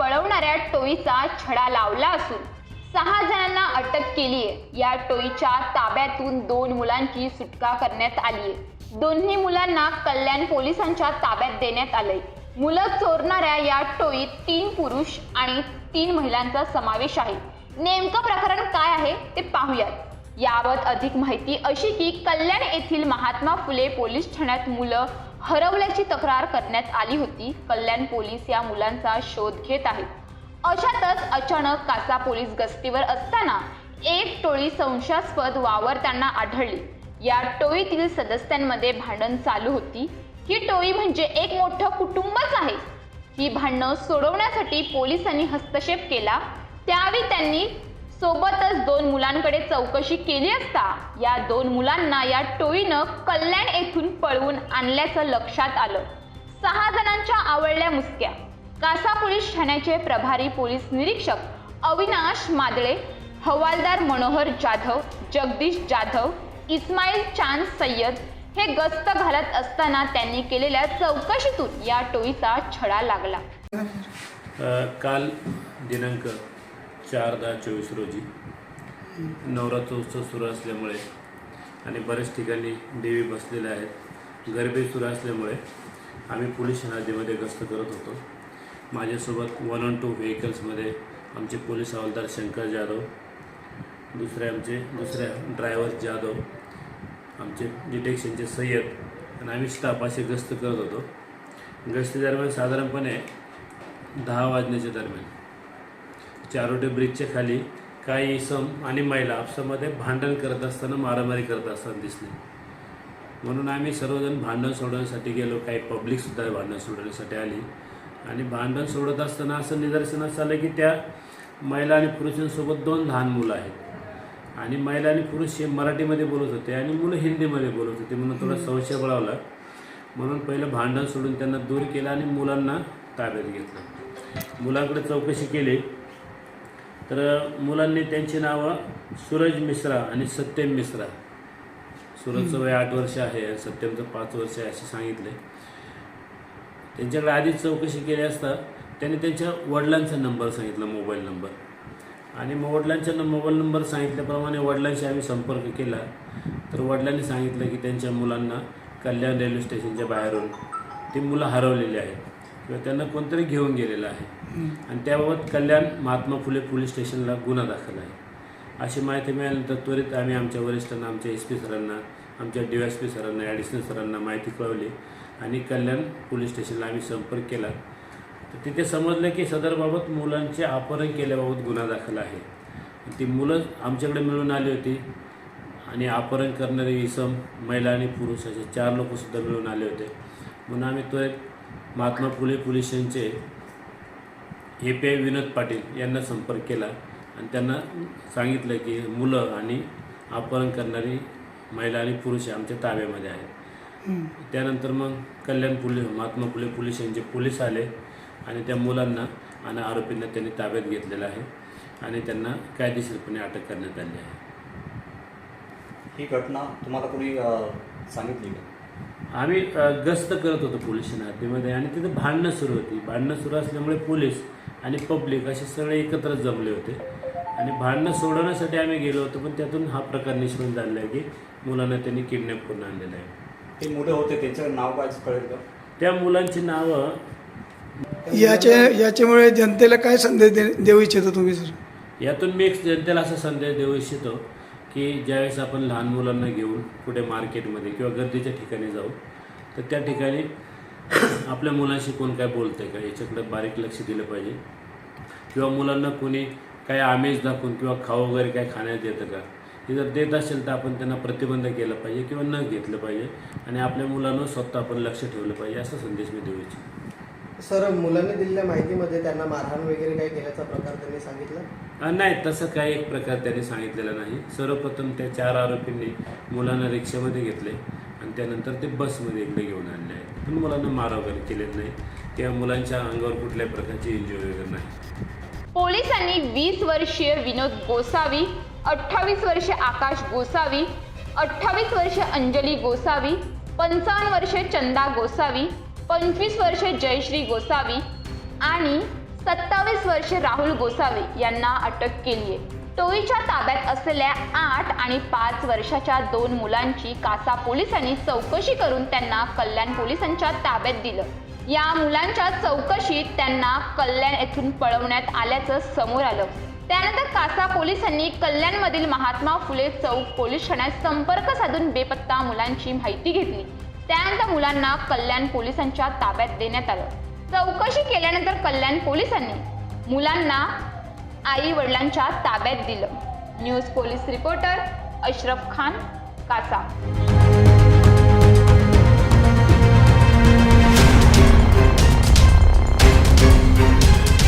पळवणाऱ्या टोळीचा छडा लावला असून सहा जणांना अटक केली आहे या टोळीच्या ताब्यातून दोन मुलांची सुटका करण्यात आली आहे दोन्ही मुलांना कल्याण पोलिसांच्या ताब्यात देण्यात आलंय. मुलं चोरणाऱ्या या टोळीत तीन पुरुष आणि तीन महिलांचा समावेश आहे. नेमकं प्रकरण काय आहे ते पाहूयात. याबाबत अधिक माहिती अशी की कल्याण येथील महात्मा फुले पोलीस ठाण्यात मुलं हरवल्याची तक्रार करण्यात आली होती. कल्याण पोलीस या मुलांचा शोध घेत आहेत. अशातच अचानक कासा पोलीस गस्तीवर असताना एक टोळी संशयास्पद वावरताना आढळली. या टोळीतील सदस्यांमध्ये भांडण चालू होती. ही टोळी म्हणजे एक मोठं कुटुंबच आहे. ही भांडणं सोडवण्यासाठी पोलिसांनी हस्तक्षेप केला. त्यावेळी त्यांनी सोबतच दोन मुलांकडे चौकशी केली असता या दोन मुलांना या टोळीनं कल्याण येथून पळवून आणल्याचं लक्षात आलं. सहा जणांच्या आवडल्या मुसक्या. कासा पोलीस ठाण्याचे प्रभारी पोलीस निरीक्षक अविनाश मादळे हवालदार मनोहर जाधव जगदीश जाधव इस्माईल चांद सय्यद हे गस्त घालत असताना त्यांनी केलेल्या चौकशीतून या टोळीचा छडा लागला. काल दिनांक चार दहा चोवीस रोजी नवरात्र उत्सव सुरू असल्यामुळे आणि बऱ्याच ठिकाणी देवी बसलेल्या आहेत. गरबे सुरू असल्यामुळे आम्ही पोलीस हद्दीमध्ये गस्त करत होतो. माझ्यासोबत वन ऑन टू व्हेकल्समध्ये आमचे पोलीस हवालदार शंकर जाधव दुसरे आमचे दुसऱ्या ड्रायव्हर जाधव आमचे डिटेक्शनचे सय्यद आणि आम्ही स्टाफ असे गस्त करत होतो. गस्तीदरम्यान साधारणपणे दहा वाजण्याच्या दरम्यान चारोटे ब्रिजच्या खाली काही इसम आणि महिला आपसामध्ये भांडण करत असताना मारामारी करत असताना दिसले. म्हणून आम्ही सर्वजण भांडण सोडवण्यासाठी गेलो. काही पब्लिकसुद्धा भांडण सोडवण्यासाठी आली. आणि भांडण सोडत असताना असं निदर्शनास आलं की त्या महिला आणि पुरुषांसोबत दोन लहान मुलं आहेत. आणि महिला आणि पुरुष हे मराठीमध्ये बोलत होते आणि मुलं हिंदीमध्ये बोलत होते. म्हणून थोडा संशय बळावला. म्हणून पहिलं भांडण सोडून त्यांना दूर केलं आणि मुलांना ताब्यात घेतलं. मुलांकडे चौकशी केली. तर मुलांनी त्यांची नावं सूरज मिश्रा आणि सत्यम मिश्रा. सूरजचं वय आठ वर्ष आहे आणि सत्यमचं पाच वर्ष आहे असे सांगितले. त्यांच्याकडे आधीच चौकशी केली असता त्यांनी त्यांच्या वडिलांचा नंबर सांगितला मोबाईल नंबर. आणि मग वडिलांच्या मोबाईल नंबर सांगितल्याप्रमाणे वडिलांशी आम्ही संपर्क केला. तर वडिलांनी सांगितलं की त्यांच्या मुलांना कल्याण रेल्वे स्टेशनच्या बाहेरून ती मुलं हरवलेली आहेत किंवा त्यांना कोणतरी घेऊन गेलेलं आहे. आणि त्याबाबत कल्याण महात्मा फुले पोलीस स्टेशनला गुन्हा दाखल आहे. अशी माहिती मिळाल्यानंतर त्वरित आम्ही आमच्या वरिष्ठांना आमच्या एस पी सरांना आमच्या डी एस पी सरांना ॲडिशनल सरांना माहिती कळवली आणि कल्याण पोलीस स्टेशनला आम्ही संपर्क केला. तर तिथे समजलं की सदरबाबत मुलांचे अपहरण केल्याबाबत गुन्हा दाखल आहे. ती मुलं आमच्याकडे मिळून आली होती आणि अपहरण करणारे इसम महिला आणि पुरुष असे चार लोकसुद्धा मिळून आले होते. म्हणून आम्ही त्वरित महात्मा फुले पोलीस स्टेशनचे A P I Vinod Patil यांना संपर्क केला आणि त्यांना सांगितलं की मुलं आणि अपहरण करणारी महिला आणि पुरुष आमच्या ताब्यामध्ये आहेत. त्यानंतर मग कल्याण पोलीस महात्मा फुले पोलीस यांचे पोलीस आले आणि त्या मुलांना आणि आरोपींना त्यांनी ताब्यात घेतलेलं आहे आणि त्यांना कायदेशीरपणे अटक करण्यात आली आहे. ही घटना तुम्हाला कोणी सांगितली का? आम्ही गस्त करत होतो पोलीस हद्दीमध्ये आणि तिथे भांडणं सुरू होती. भांडणं सुरू असल्यामुळे पोलीस आणि पब्लिक असे सगळे एकत्र जमले होते. आणि भांडणं सोडवण्यासाठी आम्ही गेलो होतो पण त्यातून हा प्रकार निष्पन्न झालेला आहे की मुलांना त्यांनी किडनॅप करून आणलेलं आहे. हे मुलं होते त्यांचं नाव काय कळेल का? त्या मुलांची नावं याच्या याच्यामुळे जनतेला काय संदेश दे देऊ इच्छिता तुम्ही सर? यातून मी एक जनतेला असा संदेश देऊ इच्छितो की ज्यावेळेस आपण लहान मुलांना घेऊन कुठे मार्केटमध्ये किंवा गर्दीच्या ठिकाणी जाऊ तर त्या ठिकाणी आपल्या मुलांशी कोण काय बोलतंय का याच्याकडे बारीक लक्ष दिलं पाहिजे. किंवा मुलांना कोणी काय आमेज दाखवून किंवा खाऊ वगैरे काय खाण्यात येतं का? हे जर देत असेल तर आपण त्यांना प्रतिबंध केला पाहिजे किंवा न घेतलं पाहिजे आणि आपल्या मुलांवर स्वतः आपण लक्ष ठेवलं पाहिजे असा संदेश मी देऊ इच्छितो. सर मुलांनी दिलेल्या माहितीमध्ये त्यांना मारहाण वगैरे काही केल्याचा प्रकार त्यांनी सांगितला? नाही तसं काही एक प्रकार त्यांनी सांगितलेला नाही. सर्वप्रथम त्या चार आरोपींनी मुलांना रिक्षामध्ये घेतले आणि त्यानंतर ते बसमध्ये इकडे घेऊन आणले. आहेत पण मुलांना मार वगैरे केलेत नाही. किंवा मुलांच्या अंगावर कुठल्याही प्रकारची इंजुरी वगैरे नाही. पोलिसांनी वीस वर्षीय विनोद गोसावी अठ्ठावीस वर्षे आकाश गोसावी अठ्ठावीस वर्षे अंजली गोसावी पंचावन्न वर्षे चंदा गोसावी पंचवीस वर्षे जयश्री गोसावी आणि सत्तावीस वर्षे राहुल गोसावी यांना अटक केली आहे टोईच्या ताब्यात असलेल्या आठ आणि पाच वर्षाच्या दोन मुलांची कासा पोलिसांनी चौकशी करून त्यांना कल्याण पोलिसांच्या ताब्यात दिलं. या मुलांच्या चौकशीत त्यांना कल्याण येथून पळवण्यात आल्याचं समोर आलं. त्यानंतर कासा पोलिसांनी कल्याणमधील महात्मा फुले चौक पोलीस ठाण्यात संपर्क साधून बेपत्ता मुलांची माहिती घेतली. त्यानंतर मुलांना कल्याण पोलिसांच्या ताब्यात देण्यात आलं. चौकशी केल्यानंतर कल्याण पोलिसांनी मुलांना आई वडिलांच्या ताब्यात दिलं. News police reporter Ashraf Khan Kasa.